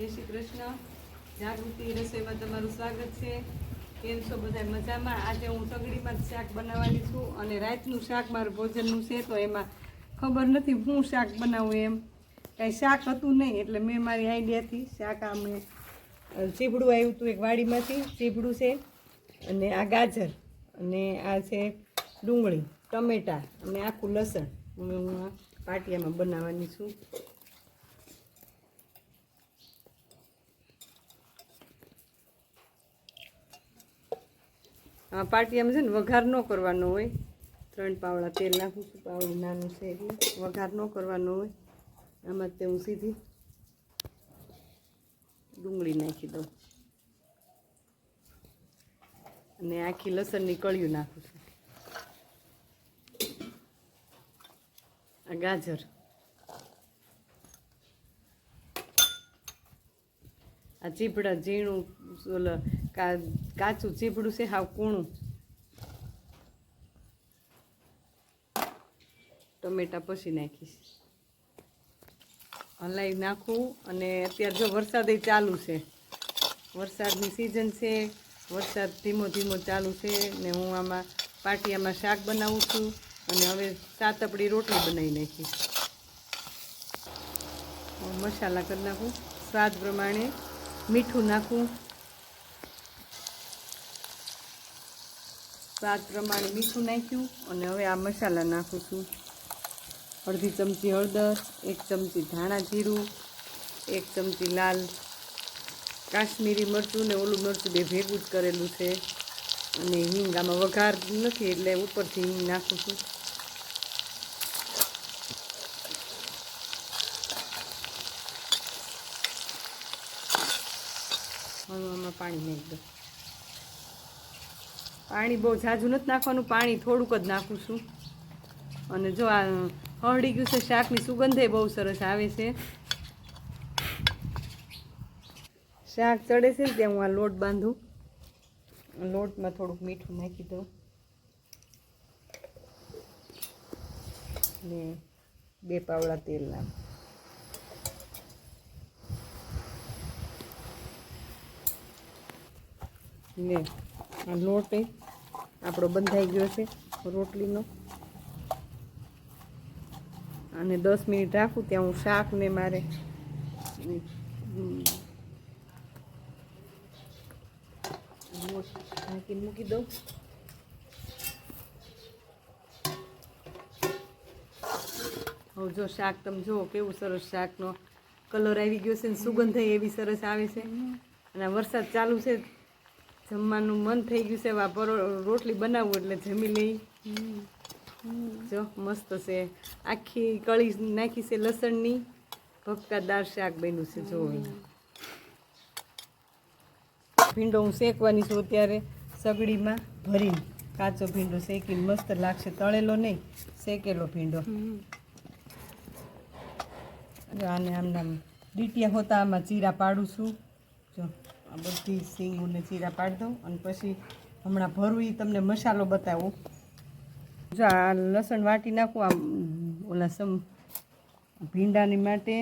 જય શ્રી કૃષ્ણ. જાગૃતિ રસોઈમાં તમારું સ્વાગત છે. કેમ છો બધા મજામાં? આજે હું સગડીમાં શાક બનાવવાની છું અને રાતનું શાક મારું ભોજનનું છે, તો એમાં ખબર નથી હું શાક બનાવું એમ. કાંઈ શાક હતું નહીં, એટલે મેં મારી આઈડિયાથી શાક આ મેં ચીબડું આવ્યું હતું એક વાડીમાંથી, ચીભડું છે અને આ ગાજર અને આ છે ડુંગળી, ટમેટાં અને આખું લસણ હું પાટિયામાં બનાવવાની છું. આ પાટિયામાં છે ને વઘાર ન કરવાનો હોય. ત્રણ પાવડા તેલ નાખું છું. પાવડું નાનું છે એટલે વઘાર ન કરવાનો હોય. આમાં તે હું સીધી ડુંગળી નાખી દઉં. અને આખી લસણની કળિયું નાખું છું. આ ગાજર. આ ચીપડા, ઝીણું, ઓલો કા કાચું ચીપડું છે? હાવ કૂણું. ટમેટા પછી નાખીશ. હલાવી નાખું અને અત્યારે જો વરસાદ ચાલુ છે. વરસાદની સિઝન છે. વરસાદ ધીમો ધીમો ચાલુ છે ને હું આમાં પાટિયામાં શાક બનાવું છું અને હવે સાતપડી રોટલી બનાવી નાખીશ. મસાલા કરી નાખું. સ્વાદ પ્રમાણે મીઠું નાખું. સ્વાદ પ્રમાણે મીઠું નાખ્યું અને હવે આ મસાલા નાખું છું. અડધી ચમચી હળદર, એક ચમચી ધાણા જીરું, એક ચમચી લાલ કાશ્મીરી મરચું ને ઓલું મરચું બે ભેગું જ કરેલું છે. અને હિંગ આમાં વઘાર નથી એટલે ઉપરથી હિંગ નાખું છું. હવે આમાં પાણી નાખી દઉં. પાણી બહુ ઝાઝું નથી નાખવાનું, પાણી થોડુંક જ નાખું છું. અને જો આ હળડી ગયું છે, શાકની સુગંધે બહુ સરસ આવે છે. શાક ચડે છે ને ત્યાં હું આ લોટ બાંધું. લોટમાં થોડુંક મીઠું નાખી દઉં. ને બે પાવડા તેલ નાખ. ને આ લોટ આપણો બંધાઈ ગયો છે રોટલીનો. અને દસ મિનિટ રાખું, ત્યાં હું શાક ને મારે ઢાંકીને મૂકી દઉં. હવે જો શાક તમે જુઓ કેવું સરસ શાકનો કલર આવી ગયો છે ને, સુગંધ એવી સરસ આવે છે. અને વરસાદ ચાલુ છે. જમવાનું મન થઈ ગયું છે. હવે રોટલી બનાવવું એટલે જમી લઈ. જો, મસ્ત છે. આખી કળી નાખી છે લસણની. ભક્કાદાર શાક બન્યું છે, જો. ભીંડો હું શેકવાની છું અત્યારે સગડીમાં ભરીને. કાચો ભીંડો શેકીને મસ્ત લાગશે. તળેલો નહીં, શેકેલો ભીંડો. આને આમના ડીટિયા હોતા આમાં ચીરા પાડું છું. જો. આ બધી સિંગુને ચીરા પાડી દઉં અને પછી હમણાં ભરવું એ તમને મસાલો બતાવું. જો આ લસણ વાટી નાખું, આમ ઓલા સમ ભીંડાની માટે,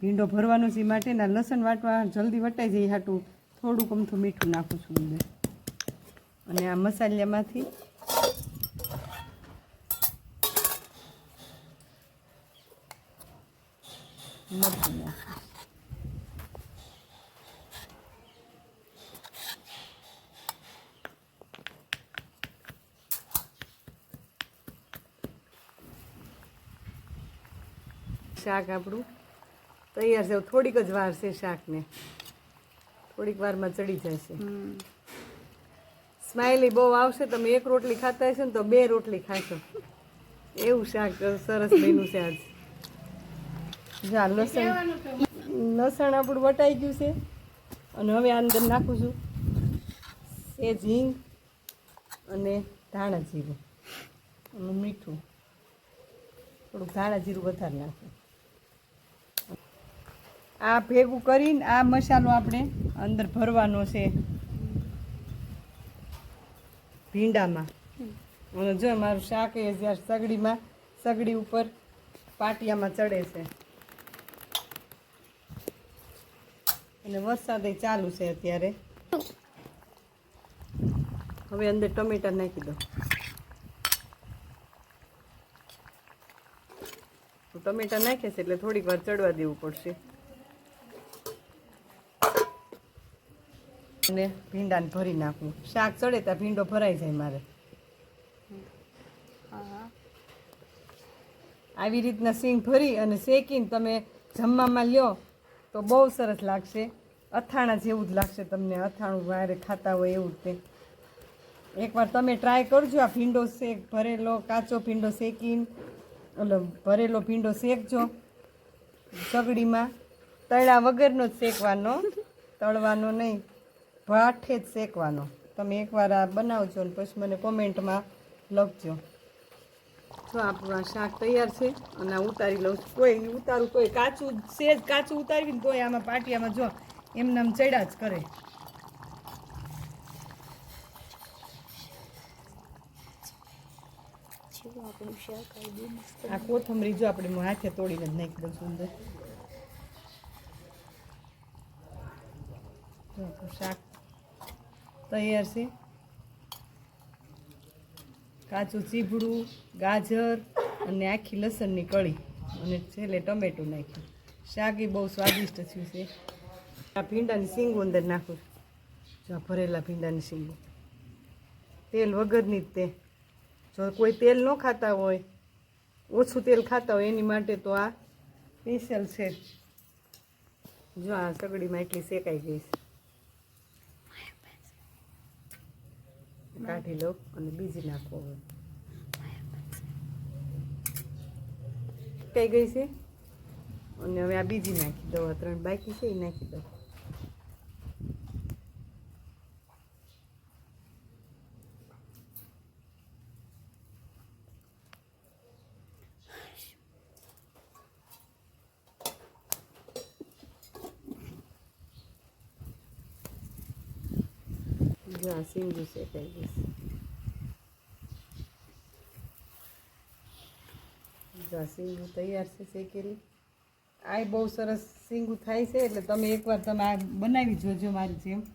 ભીંડો ભરવાનો છે માટે માટેના લસણ વાટવા જલ્દી વટાઈ જાય હાટું. થોડુંક અમથું મીઠું નાખું છું અંદર. અને આ મસાલામાંથી મરચું નાખું. શાક આપણું. તૈયાર છે. થોડીક જ વાર છે શાકને. થોડીક વારમાં ચડી જશે. સ્માઇલી બહુ આવશે. તમે એક રોટલી ખાતા હશો ને તો બે રોટલી ખાશો. એવું શાક સરસ બન્યું છે આજ. જા લસણ. લસણ આપણું વટાઈ ગયું છે. અને હવે આ અંદર નાખું છું. એ હિંગ અને ધાણા જીરું. અને મીઠું. થોડુંક ધાણા જીરું વધારે નાખું. આ ભેગું કરીને આ મસાલો આપણે અંદર ભરવાનો છે. ભીંડામાં. અને જો મારું શાક એ જ્યારે સગડીમાં, સગડી ઉપર પાટિયામાં ચડે છે. અને વરસાદ ચાલુ છે અત્યારે. હવે અંદર ટમેટા નાખી દો ટમેટા નાખે છે એટલે થોડીક વાર ચડવા દેવું પડશે. અને ભીંડાને ભરી નાખવું શાક ચડે ત્યાં ભીંડો ભરાઈ જાય મારે. આવી રીતના સિંગ ભરી અને શેકીને તમે જમવામાં લ્યો તો બહુ સરસ લાગશે. અથાણા જેવું જ લાગશે તમને. અથાણું વારે ખાતા હોય એવું જ તે. એકવાર તમે ટ્રાય કરજો આ ભીંડો શેક ભરેલો કાચો ભીંડો શેકીને. એટલે ભરેલો ભીંડો શેકજો. સગડીમાં. તળ્યા વગરનો જ શેકવાનો. તળવાનો નહીં. ભાઠે જ શેકવાનો. તમે એકવાર આ બનાવજો અને પછી મને કોમેન્ટમાં લખજો. જો આપણું આ શાક તૈયાર છે અને આ ઉતારી લઉં છું. કોઈ ઉતારું કોઈ કાચું સેજ કાચું ઉતારવી ને તોય આમાં પાટિયામાં જો એમને આમ ચડ્યા જ કરે. આ કોથમરી જો આપણે હાથે તોડીને જ નાખી દઉં છું અંદર શાક તૈયાર છે. કાચું ચીભડું, ગાજર અને આખી લસણની કળી અને છેલ્લે ટમેટું નાખ્યું. શાક બહુ સ્વાદિષ્ટ થયું છે. આ ભીંડાની સીંગું અંદર નાખું. જો આ ભરેલા ભીંડાની સીંગું તેલ વગરની જ તે. જો કોઈ તેલ ન ખાતા હોય, ઓછું તેલ ખાતા હોય, એની માટે તો આ સ્પેશિયલ છે. જો આ સગડીમાં એટલી શેકાઈ ગઈ છે. કાઢી લો અને બીજી નાખો હવે. કઈ ગઈ છે? અને હવે આ બીજી નાખી દો. ત્રણ બાકી છે, એ નાખી દો. જો આ સીંગું શેકાઈ ગઈ છે આ તૈયાર છે શેકેલી આ બહુ સરસ સીંગું થાય છે એટલે તમે એકવાર તમે આ બનાવી જોજો મારી જેમ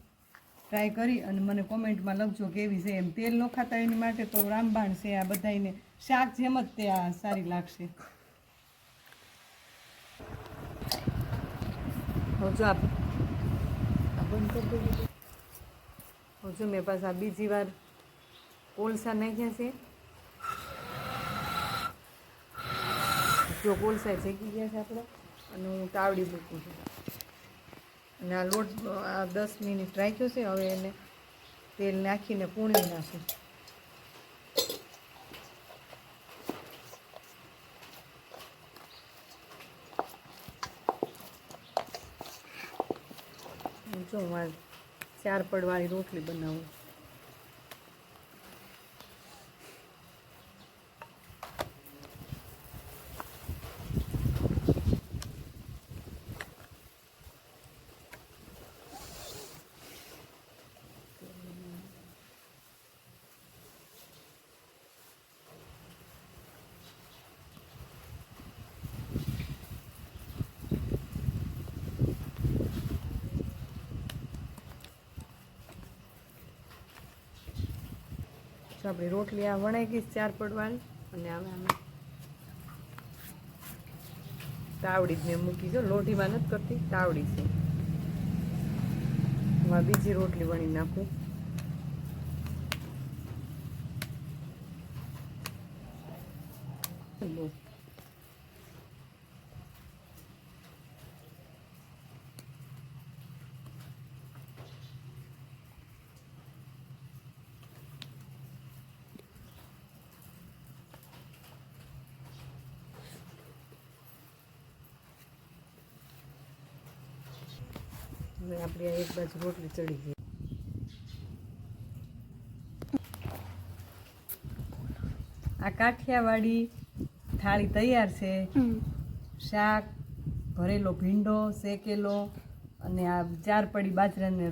ટ્રાય કરી અને મને કોમેન્ટમાં લખજો કેવી છે એમ તેલ ન ખાતા એની માટે તો રામબાણ છે આ બધાને શાક જેમ જ તે આ સારી લાગશે હવે આપ બંધ કરી હજુ મેં પાછા બીજી વાર કોલસા નાખ્યા છે જો કોલસા શેકી ગયા છે આપણે અને હું તાવડી મૂકું છું અને આ લોટ આ દસ મિનિટ રાખ્યો છે હવે એને તેલ નાખીને પૂણી નાખું જો આ ચાર પડવાળી રોટલી બનાવું. તો આપણી રોટલી આ વણાઈ ગઈ ચાર પડવાની અને હવે આમાં તાવડી જ મેં મૂકી છે. લોઢીમાં નથી કરતી તાવડી છે. હું બીજી રોટલી વણી નાખું. બહુ હવે આપણે એક બાજુ રોટલી ચડી ગઈ. આ કાઠિયાવાડી થાળી તૈયાર છે. શાક ભરેલો ભીંડો શેકેલો અને આ ચાર પડી બાજરાને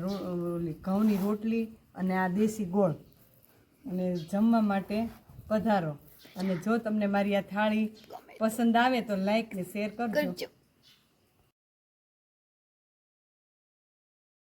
ઘઉંની રોટલી અને આ દેશી ગોળ. અને જમવા માટે પધારો. અને જો તમને મારી આ થાળી પસંદ આવે તો લાઈક ને શેર કરજો.